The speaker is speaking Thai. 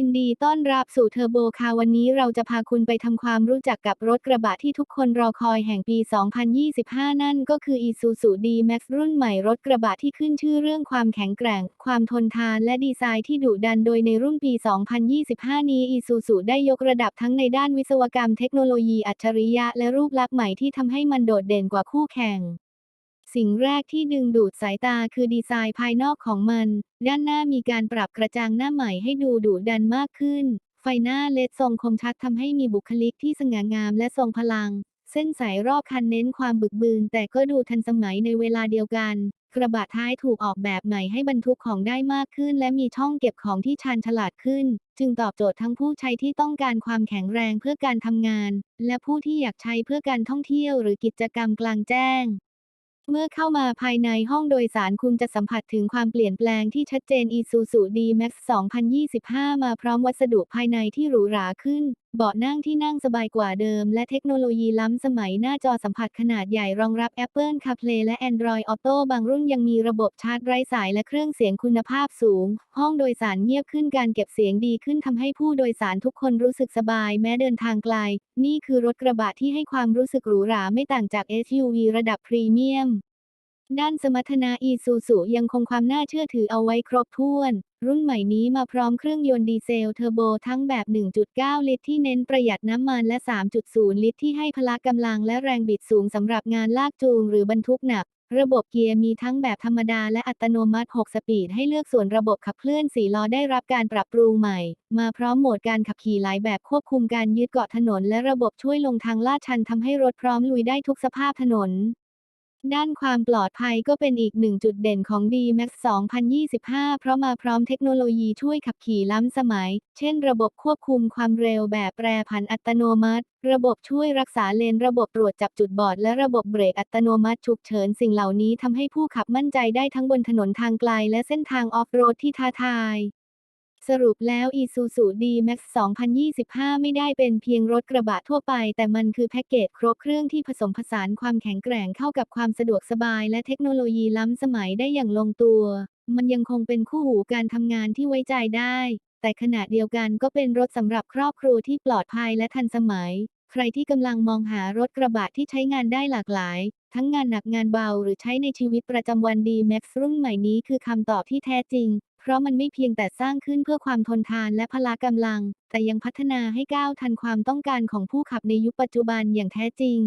ินดีต้อนรับสู่เทอร์โบคาร์วันนี้เราจะพาคุณไปทำความรู้จักกับรถกระบะที่ทุกคนรอคอยแห่งปี 2025 นั่นก็คือ Isuzu D-Max รุ่นใหม่รถกระบะที่ขึ้นชื่อเรื่องความแข็งแกร่ง ความทนทานและดีไซน์ที่ดุดันโดยในรุ่นปี 2025 นี้ Isuzu ได้ยกระดับทั้งในด้านวิศวกรรมเทคโนโลยีอัจฉริยะและรูปลักษณ์ใหม่ที่ทำให้มันโดดเด่นกว่าคู่แข่ง สิ่งแรกที่ดึงดูดสายตาคือดีไซน์ภายนอกของมัน ด้านหน้ามีการปรับกระจังหน้าใหม่ให้ดูดุดันมากขึ้น ไฟหน้าเลดทรงคมชัดทำให้มีบุคลิกที่สง่างามและทรงพลัง เส้นสายรอบคันเน้นความบึกบืน แต่ก็ดูทันสมัยในเวลาเดียวกัน กระบะท้ายถูกออกแบบใหม่ให้บรรทุกของได้มากขึ้น และมีช่องเก็บของที่ชาญฉลาดขึ้น จึงตอบโจทย์ทั้งผู้ใช้ที่ต้องการความแข็งแรงเพื่อการทำงาน และผู้ที่อยากใช้เพื่อการท่องเที่ยวหรือกิจกรรมกลางแจ้ง เมื่อเข้ามาภายในห้องโดยสารคุณจะสัมผัสถึงความเปลี่ยนแปลงที่ชัดเจน Isuzu D-Max 2025 มาพร้อมวัสดุภายในที่หรูหราขึ้น เบาะนั่งที่นั่งสบายกว่าเดิม และเทคโนโลยีล้ำสมัยหน้าจอสัมผัสขนาดใหญ่รองรับ Apple CarPlay และ Android Auto บางรุ่นยังมีระบบชาร์จไร้สายและเครื่องเสียงคุณภาพสูง ห้องโดยสารเงียบขึ้นการเก็บเสียงดีขึ้นทำให้ผู้โดยสารทุกคนรู้สึกสบาย แม้เดินทางไกล นี่คือรถกระบะที่ให้ความรู้สึกหรูหราไม่ต่างจาก SUV ระดับพรีเมียม ด้านสมรรถนะ Isuzu ยังคงความน่าเชื่อถือเอาไว้ครบถ้วน รุ่นใหม่นี้มาพร้อมเครื่องยนต์ดีเซลเทอร์โบทั้งแบบ 1.9 ลิตรที่เน้นประหยัดน้ำมันและ 3.0 ลิตรที่ให้พละกำลังและแรงบิดสูงสำหรับงานลากจูงหรือบรรทุกหนัก ระบบเกียร์มีทั้งแบบธรรมดาและอัตโนมัติ 6 สปีดให้เลือกส่วนระบบขับเคลื่อน4ล้อได้รับการปรับปรุงใหม่ มาพร้อมโหมดการขับขี่หลายแบบควบคุมการยึดเกาะถนน และระบบช่วยลงทางลาดชันทำให้รถพร้อมลุยได้ทุกสภาพถนน ด้านความปลอดภัยก็เป็นอีกหนึ่งจุดเด่นของ D-Max 2025 เพราะมาพร้อมเทคโนโลยีช่วยขับขี่ล้ำสมัย เช่นระบบควบคุมความเร็วแบบแปรผันอัตโนมัติ ระบบช่วยรักษาเลน ระบบตรวจจับจุดบอด และระบบเบรกอัตโนมัติฉุกเฉิน สิ่งเหล่านี้ทำให้ผู้ขับมั่นใจได้ทั้งบนถนนทางไกล และเส้นทางออฟโรดที่ท้าทาย สรุปแล้ว Isuzu D-Max 2025 ไม่ได้เป็นเพียงรถกระบะทั่วไป แต่มันคือแพ็กเกจครบเครื่องที่ผสมผสานความแข็งแกร่งเข้ากับความสะดวกสบาย และเทคโนโลยีล้ำสมัยได้อย่างลงตัว มันยังคงเป็นคู่หูการทำงานที่ไว้ใจได้ แต่ขณะเดียวกันก็เป็นรถสำหรับครอบครัวที่ปลอดภัยและทันสมัย ใครที่กำลังมองหารถกระบะที่ใช้งานได้หลากหลาย ทั้งงานหนักงานเบาหรือใช้ในชีวิตประจำวัน D-Max รุ่นใหม่นี้คือคำตอบที่แท้จริง เพราะมันไม่เพียงแต่สร้างขึ้นเพื่อความทนทานและพละกำลัง แต่ยังพัฒนาให้ก้าวทันความต้องการของผู้ขับในยุคปัจจุบันอย่างแท้จริง